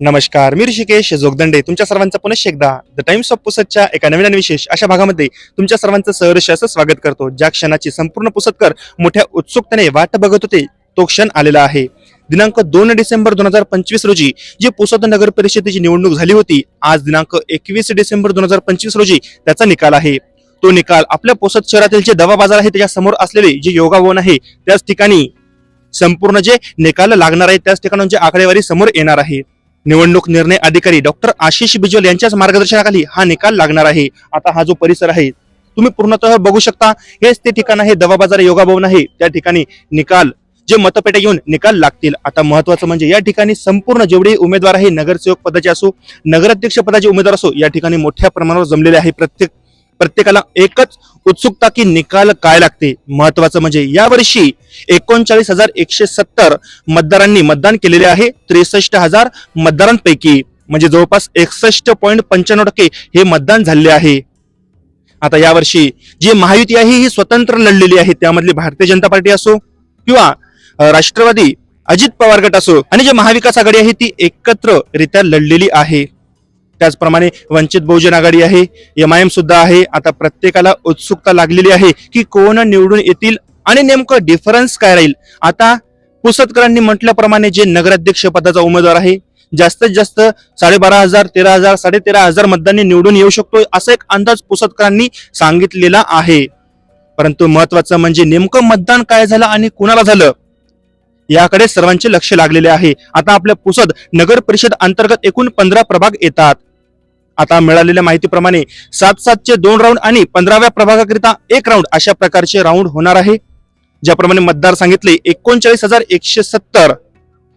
नमस्कार मी ऋषिकेश जोगदंडे. तुमच्या सर्वांचं पुनश्च एकदा द टाइम्स ऑफ पुसतच्या एका नवीन आणि विशेष अशा भागामध्ये तुमच्या सर्वांचं सहर्ष असं स्वागत करतो. ज्या क्षणाची संपूर्ण पुसतकर मोठ्या उत्सुकतेने वाट बघत होते तो क्षण आलेला आहे. दिनांक दोन डिसेंबर दोन हजार पंचवीस रोजी जी पुसद नगर परिषदेची निवडणूक झाली होती आज दिनांक एकवीस डिसेंबर दोन हजार पंचवीस रोजी त्याचा निकाल आहे. तो निकाल आपल्या पोसत शहरातील जे दवा बाजार आहे त्याच्यासमोर असलेले जे योगावन आहे त्याच ठिकाणी संपूर्ण जे निकाल लागणार आहे त्याच ठिकाणांची आकडेवारी समोर येणार आहे. निवडणूक निर्णय अधिकारी डॉक्टर आशिष बिजोल यांच्याच मार्गदर्शनाखाली हा निकाल लागणार आहे. आता हा जो परिसर आहे तुम्ही पूर्णतः बघू शकता हेच ते ठिकाण आहे दवा बाजार योगा भवन आहे. त्या ठिकाणी निकाल जे मतपेट्या घेऊन निकाल लागतील. आता महत्वाचं म्हणजे या ठिकाणी संपूर्ण जेवढे उमेदवार आहे नगरसेवक पदाचे असो नगराध्यक्ष पदाचे उमेदवार असो या ठिकाणी मोठ्या प्रमाणावर जमलेले आहे प्रत्येक प्रत्येकाला एकच उत्सुकता की निकाल काय लागते? महत्वाचं म्हणजे यावर्षी एकोणचाळीस हजार एकशे सत्तर मतदारांनी मतदान केलेले आहे. त्रेसष्ट हजार मतदारांपैकी म्हणजे जवळपास एकसष्ट पॉईंट पंच्याण्णव टक्के हे मतदान झालेले आहे. आता यावर्षी जी महायुती आहे ही स्वतंत्र लढलेली आहे. त्यामधली भारतीय जनता पार्टी असो किंवा राष्ट्रवादी अजित पवार गट असो आणि जी महाविकास आघाडी आहे ती एकत्ररित्या लढलेली आहे. त्याचप्रमाणे वंचित बहुजन आघाडी आहे एम आय एम सुद्धा आहे. आता प्रत्येकाला उत्सुकता लागलेली आहे की कोण निवडून येतील आणि नेमकं डिफरन्स काय राहील? आता पुसतकरांनी म्हटल्याप्रमाणे जे नगराध्यक्ष पदाचा उमेदवार आहे जास्तीत जास्त साडेबारा हजार तेरा हजार साडे तेरा हजार मतदारांनी निवडून येऊ शकतो असा एक अंदाज पुसतकरांनी सांगितलेला आहे. परंतु महत्वाचं म्हणजे नेमकं मतदान काय झालं आणि कुणाला झालं? याकडे सर्वांचे लक्ष लागलेले आहे. आता आपल्या पुसद नगर परिषद अंतर्गत एकूण पंधरा प्रभाग येतात. आता मिळालेल्या माहितीप्रमाणे सात सातचे दोन राऊंड आणि पंधराव्या प्रभागाकरिता एक राऊंड अशा प्रकारचे राऊंड होणार आहे. ज्याप्रमाणे मतदार सांगितले एकोणचाळीस हजार एकशे सत्तर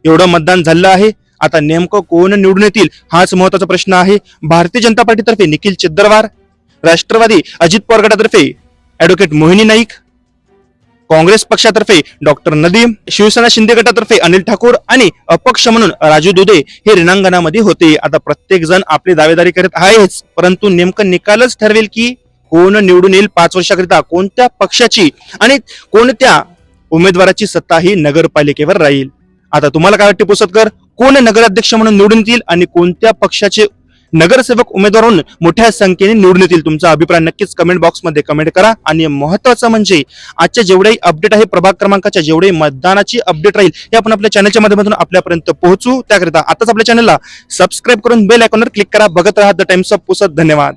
एवढं मतदान झालं आहे. आता नेमकं कोण निवडून येतील हाच महत्त्वाचा प्रश्न आहे. भारतीय जनता पार्टीतर्फे निखिल चिद्दरवार राष्ट्रवादी अजित पवार गटातर्फे ऍडव्होकेट मोहिनी नाईक काँग्रेस पक्षातर्फे डॉक्टर नदीम शिवसेना शिंदे गटातर्फे अनिल ठाकूर आणि अपक्ष म्हणून राजू दुधे हे रिणांगणामध्ये होते. आता प्रत्येक जण आपली दावेदारी करत आहेच परंतु नेमकं निकालच ठरवेल की कोण निवडून येईल पाच वर्षाकरिता कोणत्या पक्षाची आणि कोणत्या उमेदवाराची सत्ता ही नगरपालिकेवर राहील. आता तुम्हाला काय वाटते पुसतकर? कोण नगराध्यक्ष म्हणून निवडून येतील आणि कोणत्या पक्षाचे नगरसेवक उमेदवार मोठ्या संख्येने निवडून येतील. तुमचा अभिप्राय नक्कीच कमेंट बॉक्समध्ये कमेंट करा. आणि महत्वाचं म्हणजे आजच्या जेवढेही अपडेट आहे प्रभाग क्रमांकाच्या जेवढे मतदानाची अपडेट राहील हे आपण आपल्या चॅनलच्या माध्यमातून आपल्यापर्यंत पोहोचू. त्याकरिता आताच आपल्या चॅनलला सबस्क्राईब करून बेल आयकॉनवर क्लिक करा. बघत राहा द टाइम्स ऑफ पुसत धन्यवाद.